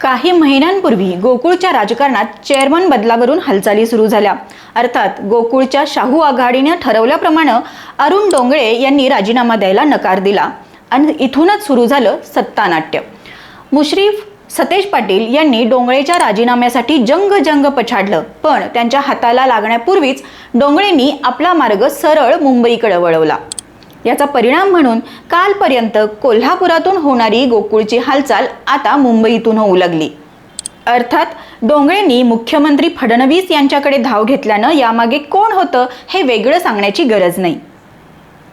काही महिन्यांपूर्वी गोकुळच्या राजकारणात चेअरमन बदलावरून हालचाली सुरू झाल्या. अर्थात गोकुळच्या शाहू आघाडीने ठरवल्याप्रमाणे अरुण डोंगळे यांनी राजीनामा द्यायला नकार दिला आणि इथूनच सुरू झालं सत्तानाट्य. मुश्रीफ सतेज पाटील यांनी डोंगळेच्या राजीनाम्यासाठी जंग जंग पछाडलं पण त्यांच्या हाताला लागण्यापूर्वीच डोंगळेंनी आपला मार्ग सरळ मुंबईकडे वळवला. याचा परिणाम म्हणून कालपर्यंत कोल्हापुरातून होणारी गोकुळची हालचाल आता मुंबईतून होऊ लागली अर्थात डोंगळेंनी मुख्यमंत्री फडणवीस यांच्याकडे धाव घेतल्यानं यामागे कोण होतं हे वेगळं सांगण्याची गरज नाही.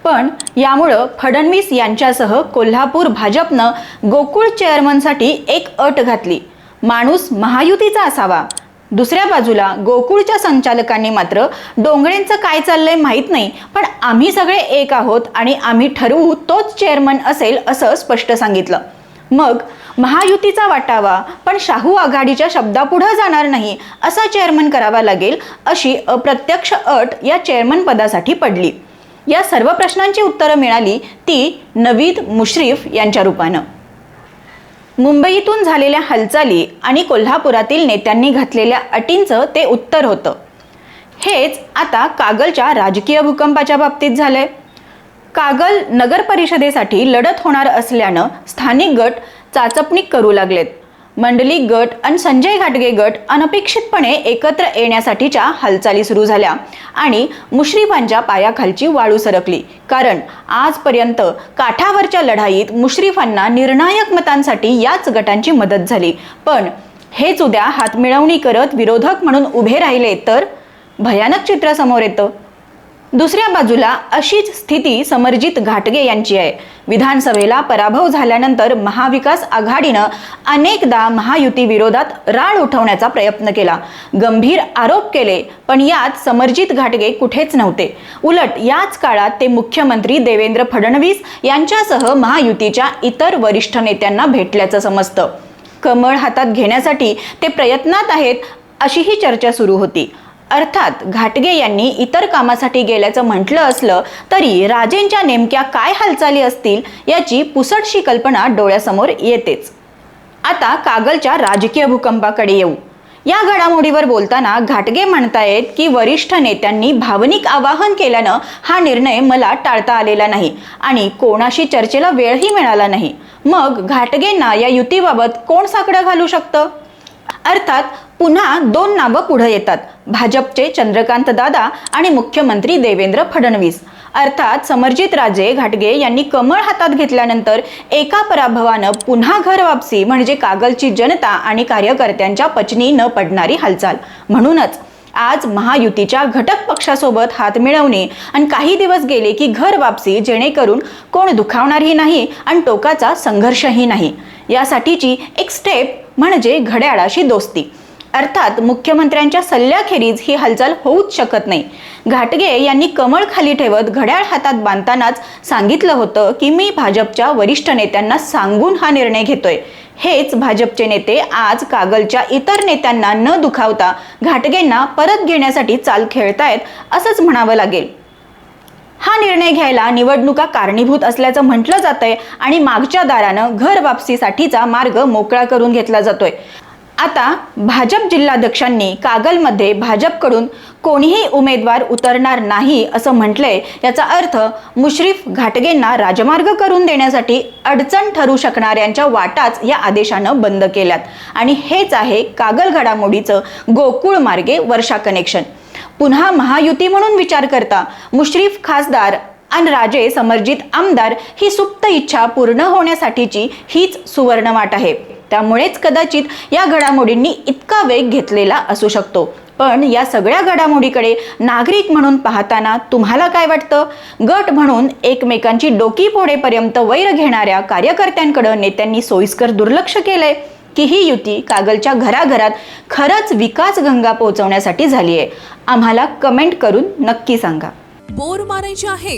पण यामुळं फडणवीस यांच्यासह कोल्हापूर भाजपनं गोकुळ चेअरमनसाठी एक अट घातली. माणूस महायुतीचा असावा. दुसऱ्या बाजूला गोकुळच्या संचालकांनी मात्र डोंगळेंचं काय चाललंय माहीत नाही पण आम्ही सगळे एक आहोत आणि आम्ही ठरवू तोच चेअरमन असेल असं स्पष्ट सांगितलं. मग महायुतीचा वाटावा पण शाहू आघाडीच्या शब्दापुढं जाणार नाही असा चेअरमन करावा लागेल अशी अप्रत्यक्ष अट या चेअरमन पदासाठी पडली. या सर्व प्रश्नांची उत्तरं मिळाली ती नवीद मुश्रीफ यांच्या रूपानं. मुंबईतून झालेल्या हालचाली आणि कोल्हापुरातील नेत्यांनी घातलेल्या अटींचं ते उत्तर होतं. हेच आता कागलच्या राजकीय भूकंपाच्या बाबतीत झालंय. कागल नगर परिषदेसाठी लढत होणार असल्यानं स्थानिक गट चाचपणीक करू लागलेत. मंडली गट आणि संजय घाटगे गट अनपेक्षितपणे एकत्र येण्यासाठीच्या हालचाली सुरू झाल्या आणि मुश्रीफांच्या पायाखालची वाळू सरकली. कारण आजपर्यंत काठावरच्या लढाईत मुश्रीफांना निर्णायक मतांसाठी याच गटांची मदत झाली. पण हेच उद्या हातमिळवणी करत विरोधक म्हणून उभे राहिले तर भयानक चित्र समोर येतं. दुसऱ्या बाजूला अशीच स्थिती समरजित घाटगे यांची आहे. विधानसभेला पराभव झाल्यानंतर महाविकास आघाडीनं अनेकदा महायुती विरोधात राळ उठवण्याचा प्रयत्न केला. गंभीर आरोप केले पण यात समरजित घाटगे कुठेच नव्हते. उलट याच काळात ते मुख्यमंत्री देवेंद्र फडणवीस यांच्यासह महायुतीच्या इतर वरिष्ठ नेत्यांना भेटल्याचं समजतं. कमळ हातात घेण्यासाठी ते प्रयत्नात आहेत अशीही चर्चा सुरू होती. अर्थात घाटगे यांनी इतर कामासाठी गेल्याचं म्हटलं असलं तरी राजेंच्या नेमक्या काय हालचाली असतील याची पुसटशी कल्पना डोळ्यासमोर येतेच. आता कागलच्या राजकीय भूकंपाकडे येऊ. या घडामोडीवर बोलताना घाटगे म्हणतायत की वरिष्ठ नेत्यांनी भावनिक आवाहन केल्यानं हा निर्णय मला टाळता आलेला नाही आणि कोणाशी चर्चेला वेळही मिळाला नाही. मग घाटगेंना या युतीबाबत कोण साकडं घालू शकतं? अर्थात पुन्हा दोन नावं पुढे येतात. भाजपचे चंद्रकांत दादा आणि मुख्यमंत्री देवेंद्र फडणवीस. अर्थात समरजित राजे घाटगे यांनी कमळ हातात घेतल्यानंतर एका पराभवानं पुन्हा घर वापसी म्हणजे कागलची जनता आणि कार्यकर्त्यांच्या पचनी न पडणारी हालचाल. म्हणूनच आज महायुतीच्या घटक पक्षासोबत हात मिळवणे आणि काही दिवस गेले की घर वापसी जेणेकरून कोण दुखावणारही नाही आणि टोकाचा संघर्षही नाही. यासाठीची एक स्टेप म्हणजे घड्याळाशी दोस्ती. अर्थात मुख्यमंत्र्यांच्या सल्ल्याखेरीज ही हालचाल होऊच शकत नाही. घाटगे यांनी कमळ खाली ठेवत घड्याळ हातात बांधतानाच सांगितलं होतं की मी भाजपच्या वरिष्ठ नेत्यांना सांगून हा निर्णय घेतोय. हेच भाजपचे नेते आज कागलच्या इतर नेत्यांना न दुखावता घाटगेंना परत घेण्यासाठी चाल खेळतायत असंच म्हणावं लागेल. हा निर्णय घ्यायला निवडणुका कारणीभूत असल्याचं म्हटलं जातंय आणि मागच्या दारानं घर वापसीसाठीचा मार्ग मोकळा करून घेतला जातोय. आता भाजप जिल्हाध्यक्षांनी कागलमध्ये भाजपकडून कोणीही उमेदवार उतरणार नाही असं म्हटलंय. याचा अर्थ मुश्रीफ घाटगेंना राजमार्ग करून देण्यासाठी अडचण ठरू शकणाऱ्यांच्या वाटाच या आदेशानं बंद केल्यात. आणि हेच आहे कागल घडामोडीचं गोकुळ मार्गे वर्षा कनेक्शन पुन्हा महायुती म्हणून विचार करता मुश्रीफ खासदार आणि राजे समर्जित आमदार ही सुप्त इच्छा पूर्ण होण्यासाठीची हीच सुवर्ण वाट आहे. त्यामुळेच कदाचित या घडामोडींनी इतका वेग घेतलेला असू शकतो. पण या सगळ्या घडामोडीकडे नागरिक म्हणून पाहताना तुम्हाला काय वाटतं? गट म्हणून एकमेकांची डोकी फोडेपर्यंत वैर घेणाऱ्या कार्यकर्त्यांकडे नेत्यांनी सोयीस्कर दुर्लक्ष केलंय? की ही युती कागलच्या घराघरात खरंच विकास गंगा पोहोचवण्यासाठी झाली आहे आम्हाला कमेंट करून नक्की सांगा. बोर मारायची आहे